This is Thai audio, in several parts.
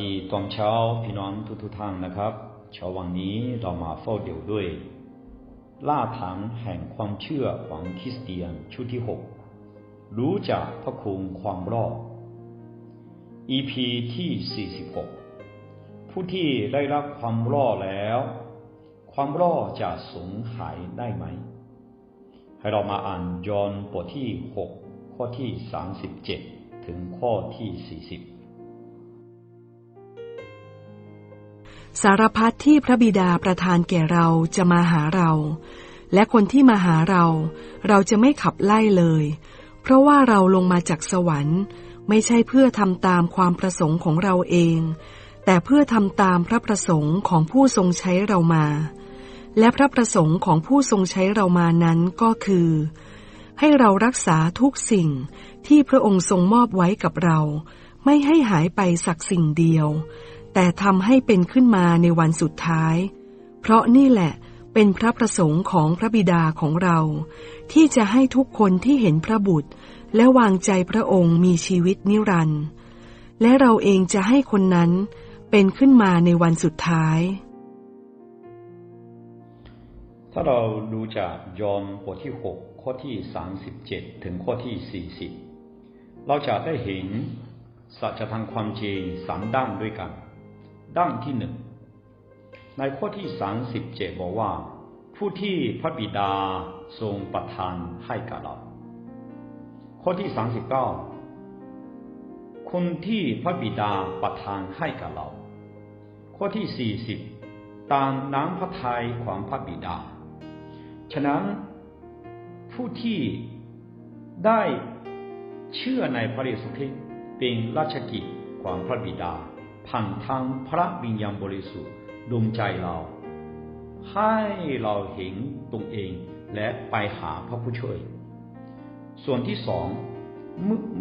ดีตอนเช้าพี่น้องทุกทุกๆท่านนะครับเช้าวันนี้เรามาเฝ้าเดี่ยวด้วยล่าถังแห่งความเชื่อของคริสเตียนชุดที่หกรู้จักพระคุณความรอด EP ที่ 46 ผู้ที่ได้รับความรอดแล้ว ความรอดจะสูญหายได้ไหม ให้เรามาอ่านยอห์นบทที่ 6 ข้อที่ 37 ถึงข้อที่ 40 สารพัดที่พระบิดาประทานแก่เราจะมาหาเรา และคนที่มาหาเรา เราจะไม่ขับไล่เลย เพราะว่าเราลงมาจากสวรรค์ ไม่ใช่เพื่อทำตามความประสงค์ของเราเอง แต่เพื่อทำตามพระประสงค์ของผู้ทรงใช้เรามา และพระประสงค์ของผู้ทรงใช้เรามานั้นก็คือ ให้เรารักษาทุกสิ่งที่พระองค์ทรงมอบไว้กับเรา ไม่ให้หายไปสักสิ่งเดียว แต่ทำให้เป็นขึ้นมาในวันสุดท้าย เพราะนี่แหละเป็นพระประสงค์ของพระบิดาของเรา ที่จะให้ทุกคนที่เห็นพระบุตร และวางใจพระองค์มีชีวิตนิรันดร์และเราเองจะให้คนนั้นเป็นขึ้นมาในวันสุดท้าย ถ้าเราดูจากยอห์นบทที่ 6 ข้อที่ 37 ถึงข้อที่ 40 เราจะได้เห็นสัจธรรมความจริงสามด้านด้วยกัน ด้านที่หนึ่งในข้อที่37บอกว่า ผู้ที่พระบิดาทรงประทานให้กับเรา ข้อที่39คนที่พระบิดาประทานให้กับเรา ข้อที่40ตามน้ำพระทัยของพระบิดา ฉะนั้นผู้ที่ได้เชื่อในพระเยซูคริสต์เป็นราชกิจของพระบิดา ผ่านทางพระวิญญาณบริสุทธิ์ดวงใจเรา ให้เราเห็นตรงเองและไปหาพระผู้ช่วย ส่วนที่สอง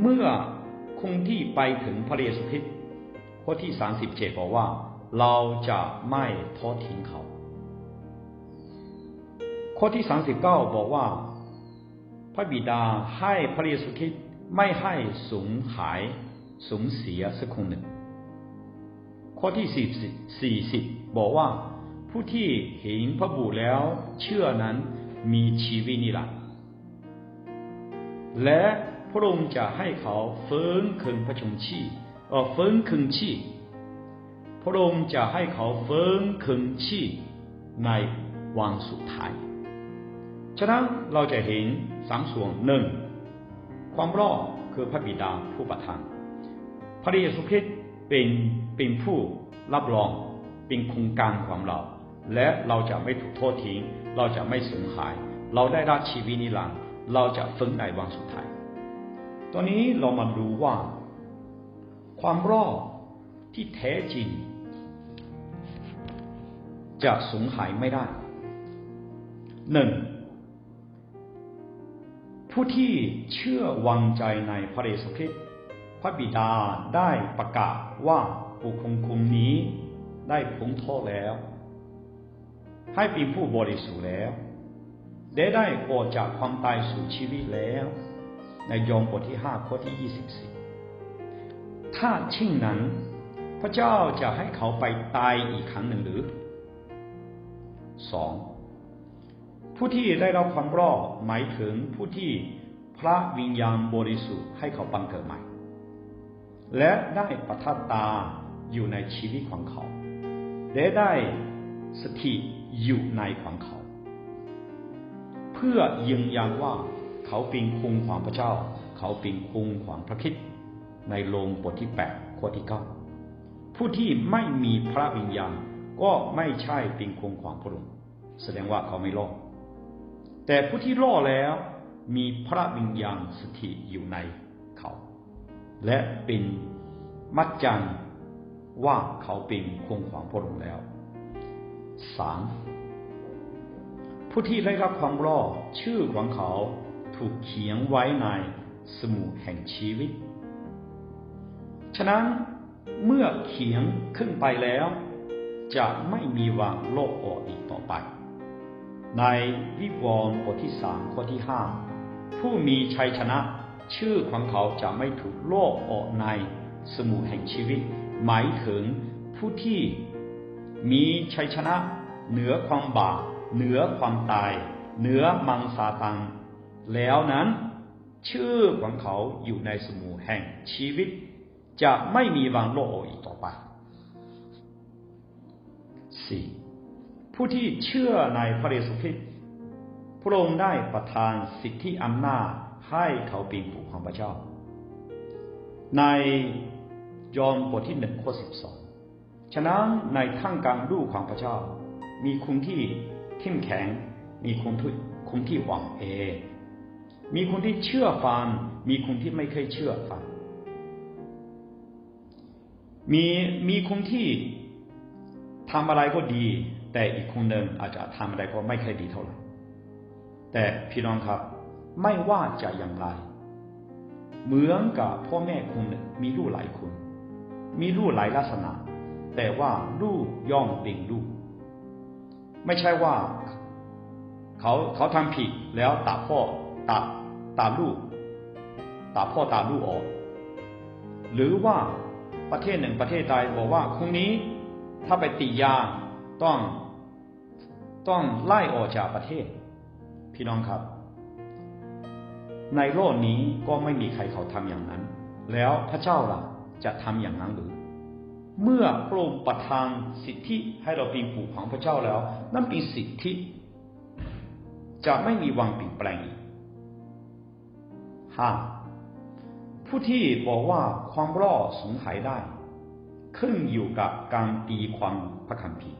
เมื่อคงที่ไปถึงพระเยซูคริสต์ข้อที่สามสิบเจ็ดบอกว่า เราจะไม่ทอดทิ้งเขา ข้อที่39บอกว่า พระบิดาให้พระเยซูคริสต์ไม่ให้สูญหายสูญเสียสักคนหนึ่ง ข้อที่ 40 บอกว่า ผู้ที่เห็นพระบุตรแล้วเชื่อนั้นมีชีวิตนิรันดร์และพระองค์จะให้เขาฟื้นคืนพระชนชีเออฟื้นคืนชีพพระองค์จะให้เขาฟื้นคืนชีในวันสุดท้าย ฉะนั้นเราจะเห็นสามส่วนหนึ่งความรอดคือพระบิดาผู้ประทานพระเยซูคริสต์เป็น เป็นผู้รับรองเป็นโครงการของเรา และเราจะไม่ถูกโทษทิ้ง เราจะไม่สูญหาย เราได้รับชีวิตนิรันดร์เราจะฟื้นในวันสุดท้ายตอนนี้เรามาดูว่า ความรอดที่แท้จริง จะสูญหายไม่ได้หนึ่งผู้ที่เชื่อวางใจในพระเยซูคริสต์พระบิดาได้ประกาศว่า บุคคลคนนี้ได้พ้นโทษแล้ว ให้เป็นผู้บริสุทธิ์แล้ว ได้ได้ออกจากความตายสู่ชีวิตแล้ว ในยอห์นบทที่ห้าข้อที่ยี่สิบสี่ถ้าเช่นนั้น พระเจ้าจะให้เขาไปตายอีกครั้งหนึ่งหรือสองผู้ที่ได้รับความรอดหมายถึงผู้ที่พระวิญญาณบริสุทธิ์ให้เขาบังเกิดใหม่ และได้ประทับตา อยู่ในชีวิตของเขาและได้สถิตอยู่ในของเขา เพื่อยืนยันว่าเขาเป็นคงของพระเจ้า เขาเป็นคงของพระคิดในโลงบทที่แปดข้อที่เก้าผู้ที่ไม่มีพระวิญญาณก็ไม่ใช่เป็นคงของพระองค์แสดงว่าเขาไม่รอดแต่ผู้ที่รอดแล้วมีพระวิญญาณสถิตอยู่ในเขา และเป็นมัจจัน ว่าเขาเป็นคงของพระองค์แล้วสามผู้ที่ได้รับความรอดชื่อของเขาถูกเขียนไว้ในสมุดแห่งชีวิต ฉะนั้นเมื่อเขียนขึ้นไปแล้ว จะไม่มีวางโลกออกอีกต่อไป ในวิวรณ์บทที่สามข้อที่ห้าผู้มีชัยชนะ ชื่อของเขาจะไม่ถูกโลกออกในสมุดแห่งชีวิต หมายถึงผู้ที่มีชัยชนะ เหนือความบาปเหนือความตาย เหนือมังสาตัง แล้วนั้น ชื่อของเขาอยู่ในสมุแห่งชีวิต จะไม่มีวันโลกอีกต่อไป 4. ผู้ที่เชื่อในพระเยซูคริสต์พระองค์ได้ประทานสิทธิอำนาจให้เขาเป็นผู้ของพระเจ้า ใน ยอห์นบทที่หนึ่งข้อสิบสองฉะนั้นในทั้งการลูกของพระเจ้า มีคุณที่เข้มแข็ง มีคุณที่คุณที่หวังเอ มีคนที่เชื่อฟังมีคนที่ไม่เคยเชื่อฟังมีมีคนที่ทำอะไรก็ดี แต่อีกคนหนึ่งอาจจะทำอะไรก็ไม่ค่อยดีเท่าไหร่แต่พี่น้องครับ ไม่ว่าจะอย่างไร เหมือนกับพ่อแม่คนหนึ่งมีลูกหลายคน มีลูกหลายลักษณะ แต่ว่าลูกย่อมเป็นลูกไม่ใช่ว่า เขาเขาทำผิดแล้วตาพ่อตาตาลูกตาพ่อตาลูกออก หรือว่าประเทศหนึ่งประเทศใดบอกว่าคนนี้ถ้าไปติยาต้องต้องไล่ออกจากประเทศ พี่น้องครับ ในโลกนี้ก็ไม่มีใครเขาทำอย่างนั้น แล้วพระเจ้าล่ะ จะทำอย่างนั้นหรือ เมื่อพระองค์ประทานสิทธิให้เราเป็นผู้ของพระเจ้าแล้ว นั่นเป็นสิทธิ จะไม่มีวังเปลี่ยนแปลงอีกห้าผู้ที่บอกว่าความรอดสูญหายได้ ขึ้นอยู่กับการตีความพระคัมภีร์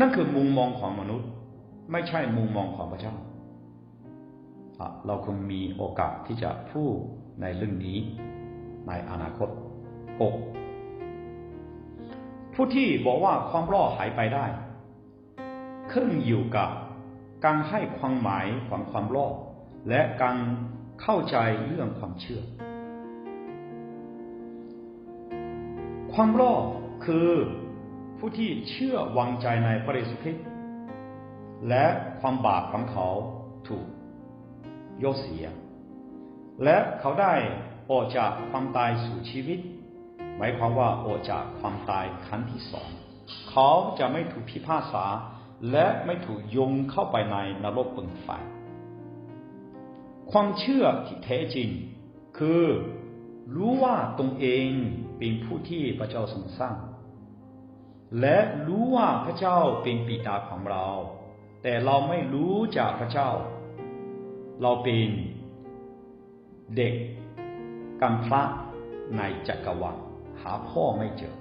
นั่นคือมุมมองของมนุษย์ ไม่ใช่มุมมองของพระเจ้า เราคงมีโอกาสที่จะพูดในเรื่องนี้ ในอนาคตหกผู้ที่บอกว่าความรอดหายไปได้ ขึ้นอยู่กับการให้ความหมายของความรอดและการเข้าใจเรื่องความเชื่อ ความรอดคือผู้ที่เชื่อวางใจในพระเยซูคริสต์และความบาปของเขาถูกโยเสีย และเขาได้ ออกจากความตายสู่ชีวิต หมายความว่าออกจากความตายครั้งที่สอง เขาจะไม่ถูกพิพากษา และไม่ถูกยงเข้าไปในนรกเปิงไฟความเชื่อที่แท้จริง คือรู้ว่าตนเองเป็นผู้ที่พระเจ้าทรงสร้าง และรู้ว่าพระเจ้าเป็นปิดาของเรา แต่เราไม่รู้จากพระเจ้า เราเป็นเด็ก กำพระในจักรวาลหาพ่อไม่เจอ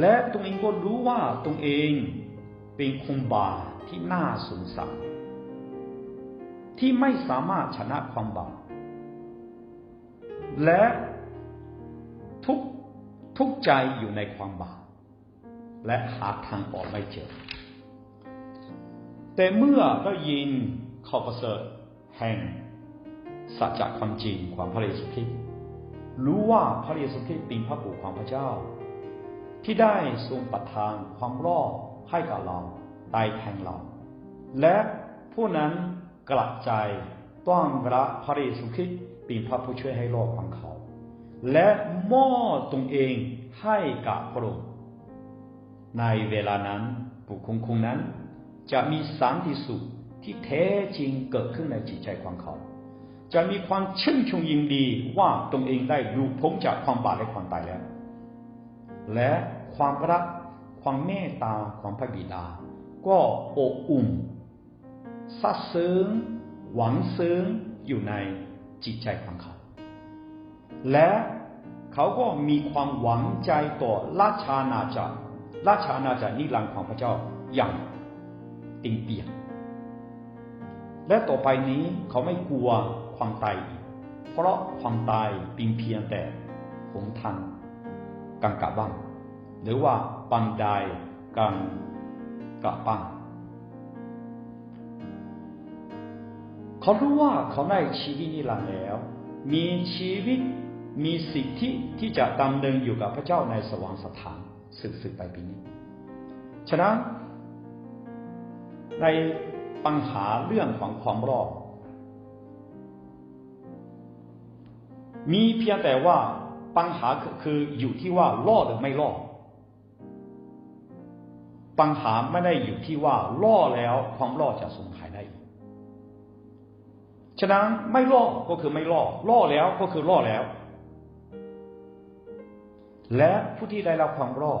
และตนเองก็รู้ว่าตนเองเป็นคงบาที่น่าสงสารที่ไม่สามารถชนะความบาปและทุกทุกใจอยู่ในความบาปและหาทางออกไม่เจอ แต่เมื่อได้ยินข่าวประเสริฐแห่ง สัจจะความจริงของพระเยซูคริสต์รู้ว่าพระเยซูคริสต์เป็นพระบุตรของพระเจ้า ที่ได้ทรงประทานความรอดให้กับเราตายแทนเรา และผู้นั้นกลับใจต้อนรับพระเยซูคริสต์เป็นพระผู้ช่วยให้รอดของเขา และมอบตนเองให้กับพระองค์ในเวลานั้นบุคคลคนนั้น จะมีสันติสุขที่แท้จริงเกิดขึ้นในจิตใจของเขา จะมีความชื่นชมยินดีว่าตนเองได้หลุดพ้นจากความบาปและความตายแล้ว และความรักความเมตตาของพระบิดา ก็อบอุ่นซัดซึ้งหวังซึ้งอยู่ในจิตใจของเขา และเขาก็มีความหวังใจต่อราชานาจักรราชานาจักรนิรันดร์ของพระเจ้าอย่างติงเปียก และต่อไปนี้เขาไม่กลัวความตายอีก เพราะความตายเป็นเพียงแต่หนทางกังกะบ้าง หรือว่าปันไดกังกะบ้างเขารู้ว่าเขาได้ชีวิตนิรันดร์แล้ว มีชีวิตมีสิทธิที่จะดำเนินอยู่กับพระเจ้าในสวรรคสถานสืบๆไปปีนี้ ฉะนั้นใน ปัญหาเรื่องของความรอดมีเพียงแต่ว่าปัญหาคืออยู่ที่ว่ารอดหรือไม่รอดปัญหาไม่ได้อยู่ที่ว่าล่อแล้วความล่อจะสูญหายได้ ฉะนั้นไม่ล่อก็คือไม่ล่อล่อแล้วก็คือล่อแล้ว และผู้ที่ได้รับความล่อ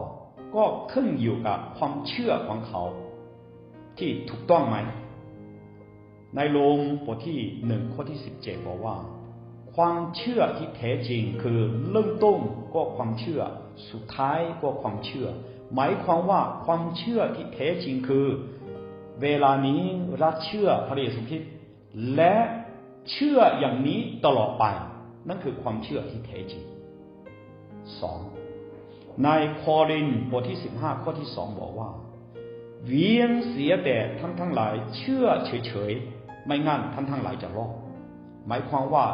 ก็ขึ้นอยู่กับความเชื่อของเขา ที่ถูกต้องไหม ในโลมบทที่หนึ่งข้อที่สิบเจ็ดบอกว่า ความเชื่อที่แท้จริงคือเริ่มต้นก็ความเชื่อ สุดท้ายก็ความเชื่อ หมายความว่าความเชื่อที่แท้จริงคือ เวลานี้รักเชื่อพระเยซูคริสต์และเชื่ออย่างนี้ตลอดไป นั่นคือความเชื่อที่แท้จริงสองในโครินบทที่สิบห้าข้อที่สองบอกว่าเวียนเสียแต่ท่านทั้งหลายเชื่อเฉย ไม่งั้นท่านทั้งหลายจะรอดหมายความว่า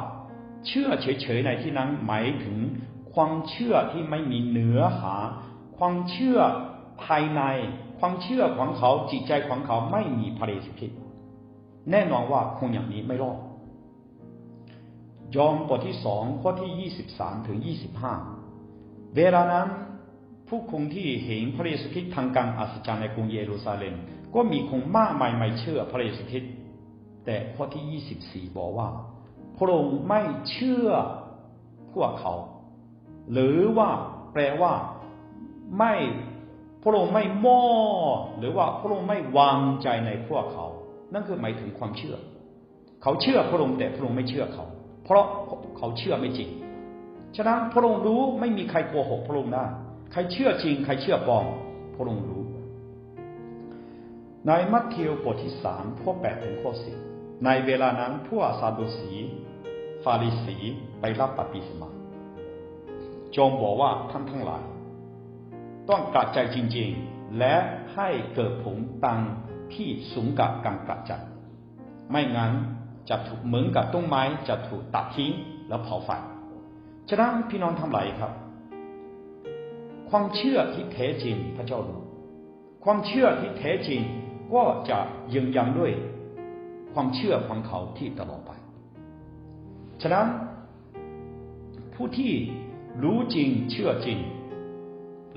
เชื่อเฉยๆในที่นั้นหมายถึงความเชื่อที่ไม่มีเนื้อหา ความเชื่อภายใน ความเชื่อของเขาจิตใจของเขาไม่มีพระเยซูคริสต์แน่นอนว่าคงอย่างนี้ไม่รอดยอห์นบทที่สองข้อที่ยี่สิบสามถึงยี่สิบห้าเวลานั้น ผู้คงที่เห็นพระเยซูคริสต์ทางการอัศจรรย์ในกรุงเยรูซาเล็มก็มีคงมากมายไม่เชื่อพระเยซูคริสต์ แต่ข้อที่ยี่สิบสี่บอกว่า พระองค์ไม่เชื่อพวกเขา หรือว่าแปลว่า ไม่พระองค์ไม่มอหรือว่าพระองค์ไม่วางใจในพวกเขา นั่นคือหมายถึงความเชื่อ เขาเชื่อพระองค์แต่พระองค์ไม่เชื่อเขา เพราะเขาเชื่อไม่จริง ฉะนั้นพระองค์รู้ไม่มีใครโกหกพระองค์ได้ใครเชื่อจริง ใครเชื่อปลอมพระองค์รู้ ในมัทธิวบทที่สามข้อแปดถึงข้อสิบ ในเวลานั้นพวกซาดูสีฟาริสีไปรับปฏิสมาจงบอกว่าท่านทั้งหลาย ต้องกระจายจริงๆ และให้เกิดผลตังที่สูงกับการกระจายไม่งั้นจะถูกเหมือนกับต้นไม้จะถูกตัดทิ้งแล้วเผาไฟฉะนั้นพี่น้องทำไรครับ ความเชื่อที่แท้จริงพระเจ้ารู้ความเชื่อที่แท้จริงก็จะยืนยันด้วย ความเชื่อของเขาที่ตลอดไป ฉะนั้นผู้ที่รู้จริงเชื่อจริง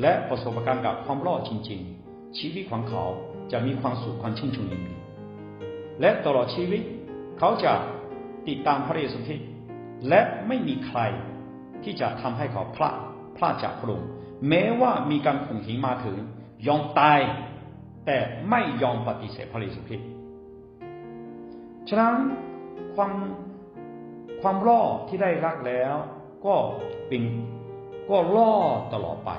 และประสบการณ์กับความรอดจริง ๆ ชีวิตของเขาจะมีความสุขความชื่นชมยินดีและตลอดชีวิตเขาจะติดตามพระเยซูคริสต์และไม่มีใครที่จะทำให้เขาพลาดพลาดจากพระองค์แม้ว่ามีการข่มเหงมาถึงยอมตาย แต่ไม่ยอมปฏิเสธพระเยซูคริสต์ ฉะนั้นความความรอดที่ได้รักแล้ว ก็เป็นก็รอดตลอดไป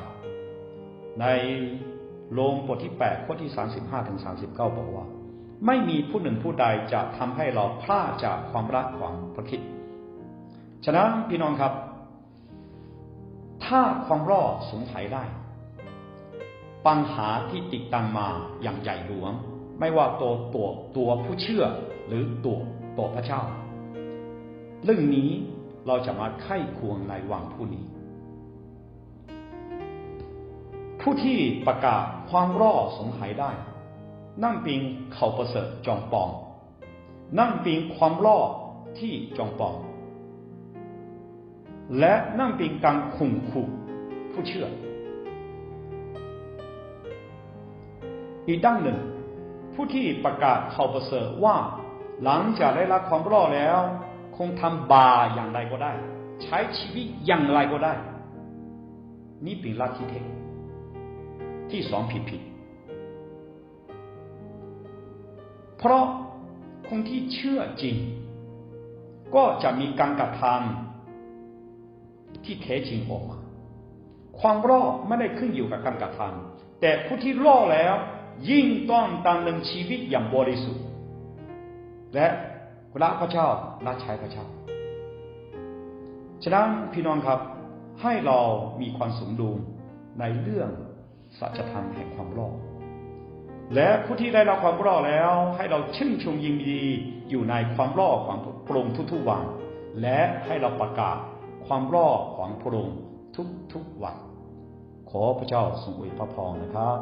ในโลงบทที่8ข้อที่ 35ถึง39 บอกว่า ไม่มีผู้หนึ่งผู้ใดจะทำให้เราพลาดจากความรักของพระคิดฉะนั้นพี่น้องครับ ถ้าความรอดสงสัยได้ ปัญหาที่ติดตังมาอย่างใหญ่หลวง ไม่ว่าตัวตัวตัวผู้เชื่อ หรือตัวตัวพระเจ้า เรื่องนี้เราจะมาไข้ควงในวังผู้นี้ ผู้ที่ประกาศความรอดสงสัยได้ นั่นเป็นเขาประเสริฐจองปอง นั่นเป็นความรอดที่จองปอง และนั่นเป็นการข่มขู่ผู้เชื่อ อีกด้านหนึ่ง ผู้ที่ประกาศเขาประเสริฐว่า หลังจากได้รับความรอดแล้ว คงทำบาอย่างไรก็ได้ ใช้ชีวิตอย่างไรก็ได้ นี่เป็นลัทธิเทศที่สองผิดผิด เพราะคนที่เชื่อจริง ก็จะมีการกระทำที่แท้จริงออกมาความรอดไม่ได้ขึ้นอยู่กับการกระทำแต่ผู้ที่รอดแล้ว ยิ่งต้องดำเนินชีวิตอย่างบริสุทธิ์ และรักพระเจ้ารักใช้พระเจ้า ฉะนั้นพี่น้องครับให้เรามีความสมดุลในเรื่องสัจธรรมแห่งความรอดและผู้ที่ได้รับความรอดแล้ว ให้เราชื่นชมยินดีอยู่ในความรอดของพระองค์ทุกๆวัน และให้เราประกาศความรอดของพระองค์ทุกๆวัน ขอพระเจ้าทรงอวยพระพรนะครับ